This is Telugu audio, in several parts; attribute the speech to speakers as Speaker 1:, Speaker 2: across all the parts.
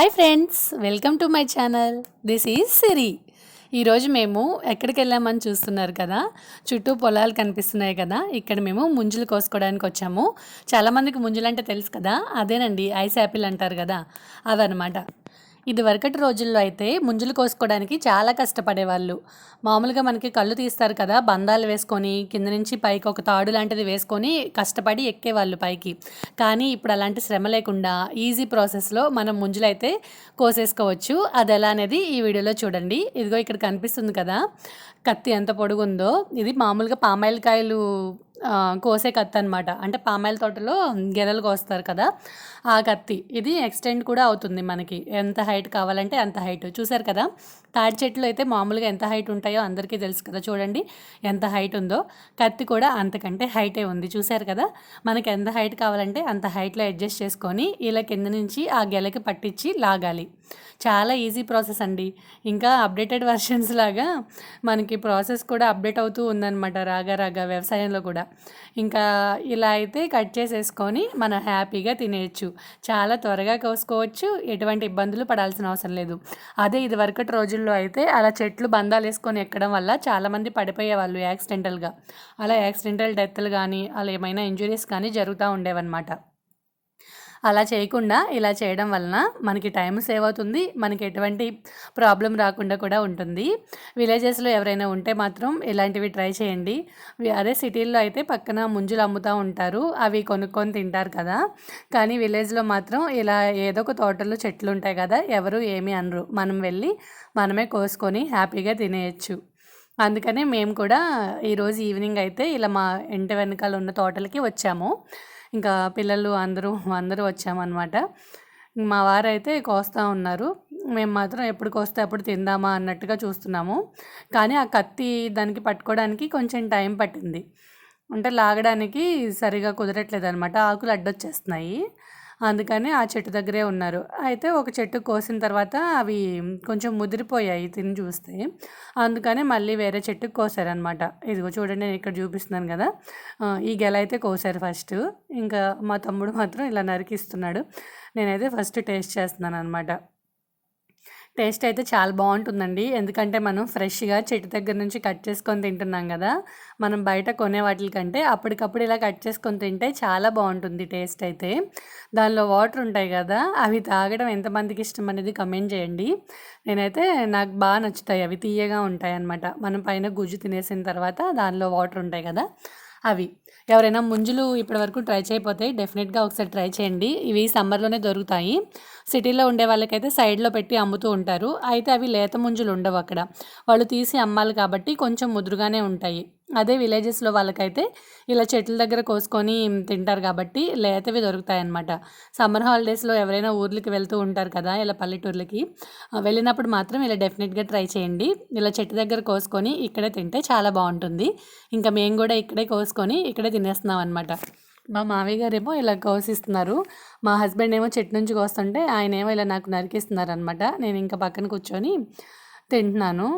Speaker 1: Hi friends welcome to my channel. This is Siri ఈరోజు మేము ఎక్కడికి వెళ్ళామని చూస్తున్నారు కదా? చుట్టూ పొలాలు కనిపిస్తున్నాయి కదా? ఇక్కడ మేము ముంజులు కోసుకోవడానికి వచ్చాము. చాలామందికి ముంజులు అంటే తెలుసు కదా? అదేనండి ఐస్ యాపిల్ అంటారు కదా? అవన్నమాట ఇదివరకటి రోజుల్లో అయితే ముంజులు కోసుకోవడానికి చాలా కష్టపడేవాళ్ళు. మామూలుగా మనకి కళ్ళు తీస్తారు కదా బంధాలు వేసుకొని కింద నుంచి పైకి ఒక తాడు లాంటిది వేసుకొని కష్టపడి ఎక్కేవాళ్ళు పైకి. కానీ ఇప్పుడు అలాంటి శ్రమ లేకుండా ఈజీ ప్రాసెస్లో మనం ముంజులు అయితే కోసేసుకోవచ్చు. అది ఎలా అనేది ఈ వీడియోలో చూడండి. ఇదిగో ఇక్కడ కనిపిస్తుంది కదా కత్తి ఎంత పొడుగుందో. ఇది మామూలుగా పామాయిలకాయలు కోసే కత్తి అనమాట అంటే పామాయిల తోటలో గెలలు కోస్తారు కదా ఆ కత్తి. ఇది ఎక్స్టెండ్ కూడా అవుతుంది మనకి. ఎంత హైట్ కావాలంటే అంత హైట్. చూసారు కదా తాడి చెట్లు అయితే మామూలుగా ఎంత హైట్ ఉంటాయో అందరికీ తెలుసు కదా చూడండి ఎంత హైట్ ఉందో. కత్తి కూడా అంతకంటే హైటే ఉంది. చూసారు కదా మనకి ఎంత హైట్ కావాలంటే అంత హైట్లో అడ్జస్ట్ చేసుకొని ఇలా కింద నుంచి ఆ గెలకి పట్టించి లాగాలి. చాలా ఈజీ ప్రాసెస్ అండి. ఇంకా అప్డేటెడ్ వర్షన్స్ లాగా మనకి ప్రాసెస్ కూడా అప్డేట్ అవుతూ ఉందన్నమాట రాగా రాగా వ్యవసాయంలో కూడా. ఇంకా ఇలా అయితే కట్ చేసేసుకొని మనం హ్యాపీగా తినేయచ్చు. చాలా త్వరగా కోసుకోవచ్చు ఎటువంటి ఇబ్బందులు పడాల్సిన అవసరం లేదు. అదే ఇది వరకటి రోజుల్లో అయితే అలా చెట్లు బంధాలు వేసుకొని ఎక్కడం వల్ల చాలామంది పడిపోయేవాళ్ళు యాక్సిడెంటల్గా. అలా యాక్సిడెంటల్ డెత్లు కానీ అలా ఏమైనా ఇంజురీస్ కానీ జరుగుతూ ఉండేవన్నమాట. అలా చేయకుండా ఇలా చేయడం వలన మనకి టైం సేవ్ అవుతుంది మనకి ఎటువంటి ప్రాబ్లం రాకుండా కూడా ఉంటుంది. విలేజెస్లో ఎవరైనా ఉంటే మాత్రం ఇలాంటివి ట్రై చేయండి. అదే సిటీల్లో అయితే పక్కన ముంజులు అమ్ముతూ ఉంటారు అవి కొనుక్కొని తింటారు కదా. కానీ విలేజ్లో మాత్రం ఇలా ఏదో ఒక తోటలో చెట్లు ఉంటాయి కదా ఎవరు ఏమీ అనరు. మనం వెళ్ళి మనమే కోసుకొని హ్యాపీగా తినేయచ్చు. అందుకనే మేము కూడా ఈరోజు ఈవినింగ్ అయితే ఇలా మా ఇంటి వెనకాల ఉన్న తోటలకి వచ్చాము. ఇంకా పిల్లలు అందరూ అందరూ వచ్చామన్నమాట. మా వారైతే కోస్తా ఉన్నారు. మేము మాత్రం ఎప్పుడు కోస్తే అప్పుడు తిందామా అన్నట్టుగా చూస్తున్నాము. కానీ ఆ కత్తి దానికి పట్టుకోవడానికి కొంచెం టైం పట్టింది. అంటే లాగడానికి సరిగా కుదరట్లేదు అనమాట ఆకులు అడ్డొచ్చేస్తున్నాయి. అందుకని ఆ చెట్టు దగ్గరే ఉన్నారు. అయితే ఒక చెట్టు కోసిన తర్వాత అవి కొంచెం ముదిరిపోయాయి తిని చూస్తే. అందుకని మళ్ళీ వేరే చెట్టు కోసారనమాట ఇదిగో చూడండి నేను ఇక్కడ చూపిస్తున్నాను కదా. ఈ గెల అయితే కోసారు ఫస్ట్. ఇంకా మా తమ్ముడు మాత్రం ఇలా నరికిస్తున్నాడు. నేనైతే ఫస్ట్ టేస్ట్ చేస్తున్నాను అనమాట టేస్ట్ అయితే చాలా బాగుంటుందండి. ఎందుకంటే మనం ఫ్రెష్గా చెట్టు దగ్గర నుంచి కట్ చేసుకొని తింటున్నాం కదా మనం బయట కొనే వాటికంటే అప్పటికప్పుడు ఇలా కట్ చేసుకొని తింటే చాలా బాగుంటుంది టేస్ట్ అయితే. దానిలో వాటర్ ఉంటాయి కదా అవి తాగడం ఎంతమందికి ఇష్టం అనేది కమెంట్ చేయండి. నేనైతే నాకు బాగా నచ్చుతాయి అవి తీయగా ఉంటాయి అన్నమాట మనం పైన గుజ్జు తినేసిన తర్వాత దానిలో వాటర్ ఉంటాయి కదా అవి. ఎవరైనా ముంజులు ఇప్పటి వరకు ట్రై చేయకపోతే డెఫినెట్గా ఒకసారి ట్రై చేయండి. ఇవి సమ్మర్లోనే దొరుకుతాయి. సిటీలో ఉండే వాళ్ళకైతే సైడ్లో పెట్టి అమ్ముతూ ఉంటారు. అయితే అవి లేత ముంజులు ఉండవు అక్కడ. వాళ్ళు తీసి అమ్మాలి కాబట్టి కొంచెం ముదురుగానే ఉంటాయి. అదే విలేజెస్లో వాళ్ళకైతే ఇలా చెట్ల దగ్గర కోసుకొని తింటారు కాబట్టి లేతవి దొరుకుతాయి అన్నమాట సమ్మర్ హాలిడేస్లో ఎవరైనా ఊర్లకి వెళ్తూ ఉంటారు కదా ఇలా పల్లెటూర్లకి వెళ్ళినప్పుడు మాత్రం ఇలా డెఫినెట్గా ట్రై చేయండి. ఇలా చెట్టు దగ్గర కోసుకొని ఇక్కడే తింటే చాలా బాగుంటుంది. ఇంకా మేము కూడా ఇక్కడే కోసుకొని ఇక్కడే తినేస్తున్నాం అనమాట మా మామయ్య గారేమో ఇలా కోసిస్తున్నారు. మా హస్బెండ్ ఏమో చెట్టు నుంచి కోస్తుంటే ఆయన ఏమో ఇలా నాకు నరికిస్తున్నారు అనమాట నేను ఇంకా పక్కన కూర్చొని తింటున్నాను.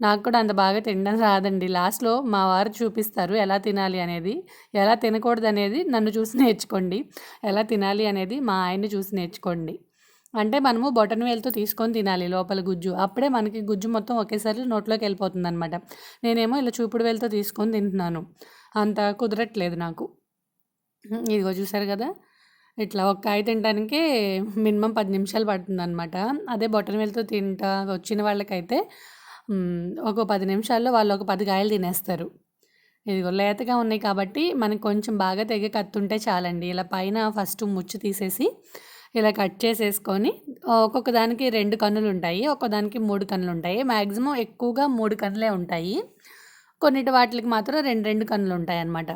Speaker 1: నాకు కూడా అంత బాగా తినడం రాదండి. లాస్ట్లో మా వారు చూపిస్తారు ఎలా తినాలి అనేది. ఎలా తినకూడదు అనేది నన్ను చూసి నేర్చుకోండి. ఎలా తినాలి అనేది మా ఆయన్ని చూసి నేర్చుకోండి. అంటే మనము బొటన్ వేలుతో తీసుకొని తినాలి లోపల గుజ్జు. అప్పుడే మనకి గుజ్జు మొత్తం ఒకేసారి నోట్లోకి వెళ్ళిపోతుంది అనమాట నేనేమో ఇలా చూపుడు వేలుతో తీసుకొని తింటున్నాను. అంత కుదరట్లేదు నాకు. ఇదిగో చూసారు కదా? ఇట్లా ఒక కాయ తినడానికే మినిమం పది నిమిషాలు పడుతుందనమాట అదే బొటన్ వేలుతో తింటా వచ్చిన వాళ్ళకైతే ఒక పది నిమిషాల్లో వాళ్ళు ఒక పది కాయలు తినేస్తారు. ఇదిగో లేతగా ఉన్నాయి కాబట్టి మనకు కొంచెం బాగా తెగ కత్తుంటే చాలండి. ఇలా పైన ఫస్ట్ ముచ్చు తీసేసి ఇలా కట్ చేసేసుకొని ఒక్కొక్క దానికి రెండు కన్నులు ఉంటాయి ఒక్కొక్కదానికి మూడు కన్నులు ఉంటాయి. మ్యాక్సిమం ఎక్కువగా మూడు కన్నులే ఉంటాయి. కొన్నిటి వాటికి మాత్రం రెండు రెండు కన్నులు ఉంటాయి అన్నమాట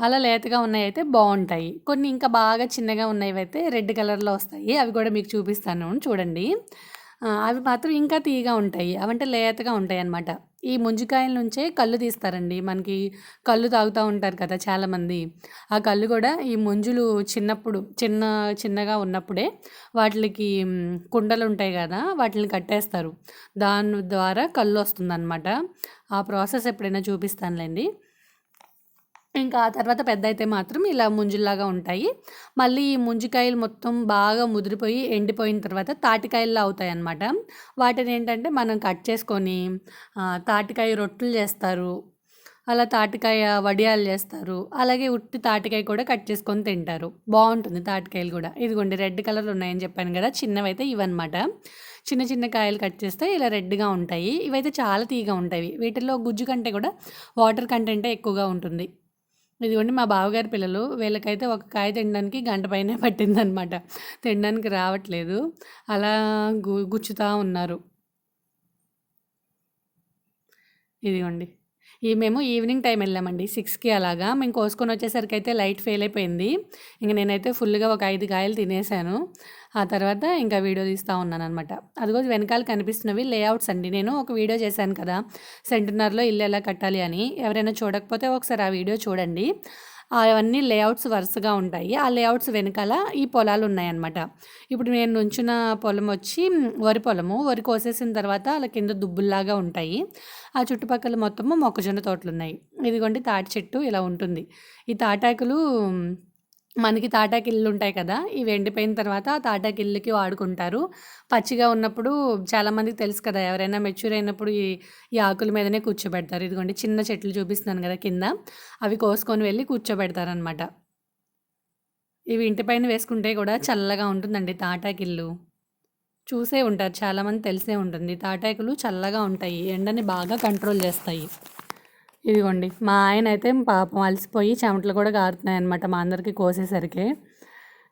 Speaker 1: అలా లేతగా ఉన్నాయయితే బాగుంటాయి కొన్ని ఇంకా బాగా చిన్నగా ఉన్నవి అయితే రెడ్ కలర్‌లో వస్తాయి. అవి కూడా మీకు చూపిస్తాను చూడండి. అవి మాత్రం ఇంకా తీయగా ఉంటాయి. అవంటే లేతగా ఉంటాయి అన్నమాట ఈ ముంజికాయల నుంచే కళ్ళు తీస్తారండి. మనకి కళ్ళు తాగుతూ ఉంటారు కదా చాలామంది. ఆ కళ్ళు కూడా ఈ ముంజులు చిన్నప్పుడు చిన్న చిన్నగా ఉన్నప్పుడే వాటికి కుండలు ఉంటాయి కదా వాటిని కట్టేస్తారు. దాని ద్వారా కళ్ళు వస్తుందన్నమాట. ఆ ప్రాసెస్ ఎప్పుడైనా చూపిస్తానులేండి ఇంకా ఆ తర్వాత పెద్ద అయితే మాత్రం ఇలా ముంజుల్లాగా ఉంటాయి. మళ్ళీ ఈ ముంజికాయలు మొత్తం బాగా ముదిరిపోయి ఎండిపోయిన తర్వాత తాటికాయల్లో అవుతాయి అన్నమాట వాటిని ఏంటంటే మనం కట్ చేసుకొని తాటికాయ రొట్టెలు చేస్తారు. అలా తాటికాయ వడియాలు చేస్తారు. అలాగే ఉట్టి తాటికాయ కూడా కట్ చేసుకొని తింటారు. బాగుంటుంది తాటికాయలు కూడా. ఇదిగోండి రెడ్ కలర్ ఉన్నాయని చెప్పాను కదా చిన్నవైతే ఇవన్నమాట. చిన్న చిన్న కాయలు కట్ చేస్తే ఇలా రెడ్గా ఉంటాయి. ఇవైతే చాలా తీగా ఉంటాయి. వీటిల్లో గుజ్జు కంటే కూడా వాటర్ కంటెంటే ఎక్కువగా ఉంటుంది. ఇదిగోండి మా బావగారి పిల్లలు వీళ్ళకైతే ఒక కాయ తినడానికి గంట పైనే పట్టిందనమాట. తినడానికి రావట్లేదు. అలా గు గుచ్చుతూ ఉన్నారు. ఇదిగోండి. ఈ మేము ఈవినింగ్ టైం వెళ్ళామండి సిక్స్కి అలాగా. మేము కోసుకొని వచ్చేసరికి అయితే లైట్ ఫెయిల్ అయిపోయింది. ఇంక నేనైతే ఫుల్గా ఒక ఐదు కాయలు తినేసాను. ఆ తర్వాత ఇంకా వీడియో తీస్తూ ఉన్నాను అనమాట అదిగో వెనకాల కనిపిస్తున్నవి లేఅవుట్స్ అండి. నేను ఒక వీడియో చేశాను కదా సెంటర్నర్లో ఇల్లు ఎలా కట్టాలి అని. ఎవరైనా చూడకపోతే ఒకసారి ఆ వీడియో చూడండి. అవన్నీ లేఅవుట్స్ వరుసగా ఉంటాయి. ఆ లేఅవుట్స్ వెనకాల ఈ పొలాలు ఉన్నాయన్నమాట. ఇప్పుడు నేను నుంచిన పొలం వచ్చి వరి పొలము. వరి కోసేసిన తర్వాత అలా కింద దుబ్బుల్లాగా ఉంటాయి. ఆ చుట్టుపక్కల మొత్తము మొక్కజొన్న తోటలు ఉన్నాయి ఇదిగోండి తాటి చెట్టు ఇలా ఉంటుంది. ఈ తాటాకులు మనకి తాటాకిళ్ళు ఉంటాయి కదా ఇవి ఎండిపోయిన తర్వాత ఆ తాటాకిళ్ళకి వాడుకుంటారు. పచ్చిగా ఉన్నప్పుడు చాలామందికి తెలుసు కదా ఎవరైనా మెచ్యూర్ అయినప్పుడు ఈ ఈ ఆకుల మీదనే కూర్చోబెడతారు. ఇదిగోండి చిన్న చెట్లు చూపిస్తున్నాను కదా కింద అవి కోసుకొని వెళ్ళి కూర్చోబెడతారనమాట ఇవి ఇంటిపైన వేసుకుంటే కూడా చల్లగా ఉంటుందండి తాటాకిళ్ళు చూసే ఉంటారు చాలామంది తెలిసే ఉంటుంది. తాటాకులు చల్లగా ఉంటాయి ఎండని బాగా కంట్రోల్ చేస్తాయి. ఇదిగోండి. మా ఆయన అయితే పాపం అలసిపోయి చెమటలు కూడా కారుతున్నాయి అనమాట మా అందరికి కోసేసరికి.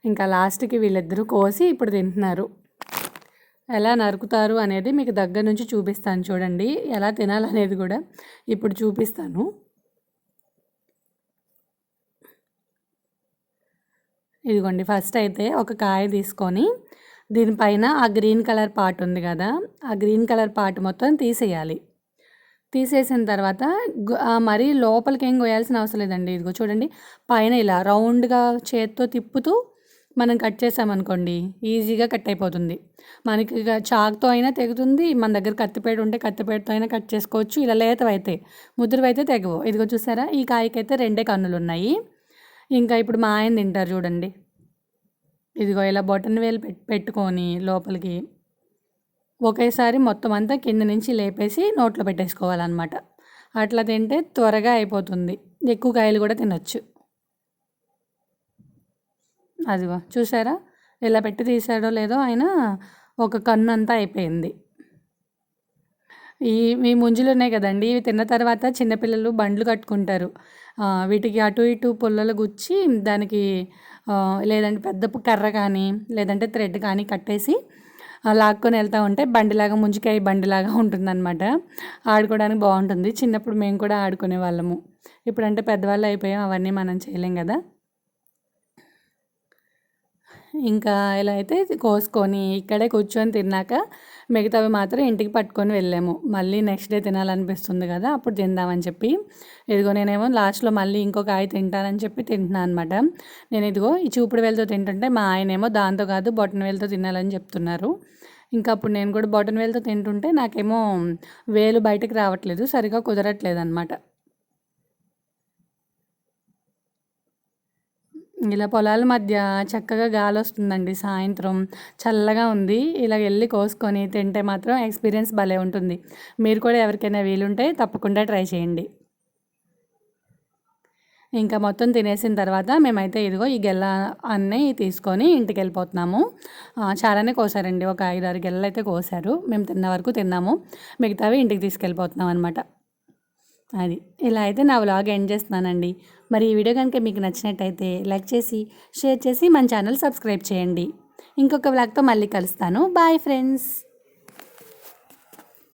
Speaker 1: ఇంకా లాస్ట్కి వీళ్ళిద్దరూ కోసి ఇప్పుడు తింటున్నారు. ఎలా నరుకుతారు అనేది మీకు దగ్గర నుంచి చూపిస్తాను చూడండి. ఎలా తినాలనేది కూడా ఇప్పుడు చూపిస్తాను. ఇదిగోండి ఫస్ట్ అయితే ఒక కాయ తీసుకొని దీనిపైన ఆ గ్రీన్ కలర్ పార్ట్ ఉంది కదా ఆ గ్రీన్ కలర్ పార్ట్ మొత్తం తీసేయాలి. తీసేసిన తర్వాత మరీ లోపలికి ఏం కోయాల్సిన అవసరం లేదండి. ఇదిగో చూడండి. పైన ఇలా రౌండ్గా చేత్తో తిప్పుతూ మనం కట్ చేసామనుకోండి ఈజీగా కట్ అయిపోతుంది. మనకి చాక్తో అయినా తెగుతుంది మన దగ్గర కత్తిపేట ఉంటే కత్తిపేటతో అయినా కట్ చేసుకోవచ్చు. ఇలా లేతవైతే ముద్రవైతే తెగవు. ఇదిగో చూసారా? ఈ కాయకైతే రెండే కన్నులు ఉన్నాయి ఇంకా ఇప్పుడు మా ఆయన తింటారు చూడండి. ఇదిగో ఇలా బొటన్ వేలు పెట్టుకొని లోపలికి ఒకేసారి మొత్తం అంతా కింద నుంచి లేపేసి నోట్లో పెట్టేసుకోవాలన్నమాట. అట్లా తింటే త్వరగా అయిపోతుంది. ఎక్కువ కాయలు కూడా తినొచ్చు. అదిగో చూసారా? ఇలా పెట్టి తీసాడో లేదో ఆయన ఒక కన్ను అంతా అయిపోయింది. ఈ మీ ముంజులు ఉన్నాయి కదండి. ఇవి తిన్న తర్వాత చిన్నపిల్లలు బండ్లు కట్టుకుంటారు. వీటికి అటు ఇటు పుల్లలు గుచ్చి దానికి లేదంటే పెద్ద కర్ర కానీ లేదంటే థ్రెడ్ కానీ కట్టేసి లాక్కొని వెళ్తూ ఉంటే బండిలాగా ముంజికాయ బండిలాగా ఉంటుందన్నమాట. ఆడుకోవడానికి బాగుంటుంది. చిన్నప్పుడు మేము కూడా ఆడుకునే వాళ్ళము. ఇప్పుడంటే పెద్దవాళ్ళు అయిపోయాం అవన్నీ మనం చేయలేం కదా. ఇంకా ఇలా అయితే కోసుకొని ఇక్కడే కూర్చొని తిన్నాక మిగతావి మాత్రం ఇంటికి పట్టుకొని వెళ్ళాము. మళ్ళీ నెక్స్ట్ డే తినాలనిపిస్తుంది కదా అప్పుడు తిందామని చెప్పి. ఇదిగో నేనేమో లాస్ట్లో మళ్ళీ ఇంకొక ఆయ తింటానని చెప్పి తింటున్నాను అనమాట నేను ఇదిగో ఈ చూపుడు వేలతో తింటుంటే మా ఆయనేమో దాంతో కాదు బొట్టన వేలతో తినాలని చెప్తున్నారు. ఇంకా అప్పుడు నేను కూడా బొటన్ వేలతో తింటుంటే నాకేమో వేలు బయటకు రావట్లేదు సరిగా కుదరట్లేదు అనమాట ఇలా పొలాల మధ్య చక్కగా గాలి వస్తుందండి సాయంత్రం. చల్లగా ఉంది. ఇలా వెళ్ళి కోసుకొని తింటే మాత్రం ఎక్స్పీరియన్స్ భలే ఉంటుంది. మీరు కూడా ఎవరికైనా వీలుంటే తప్పకుండా ట్రై చేయండి. ఇంకా మొత్తం తినేసిన తర్వాత మేమైతే ఇదిగో ఈ గెల్ల అన్నీ తీసుకొని ఇంటికి వెళ్ళిపోతున్నాము చాలానే కోసారండి. ఒక ఐదు ఆరు గెల్లలు అయితే కోసారు. మేము తిన్న వరకు తిన్నాము. మిగతావి ఇంటికి తీసుకెళ్ళిపోతున్నాం అనమాట అది. ఇలా అయితే నా వ్లాగ్ ఎండ్ చేస్తున్నానండి. మరి ఈ వీడియో కనుక మీకు నచ్చినట్టయితే లైక్ చేసి షేర్ చేసి మన ఛానల్ సబ్స్క్రైబ్ చేయండి. ఇంకొక వ్లాగ్తో మళ్ళీ కలుస్తాను. Bye friends.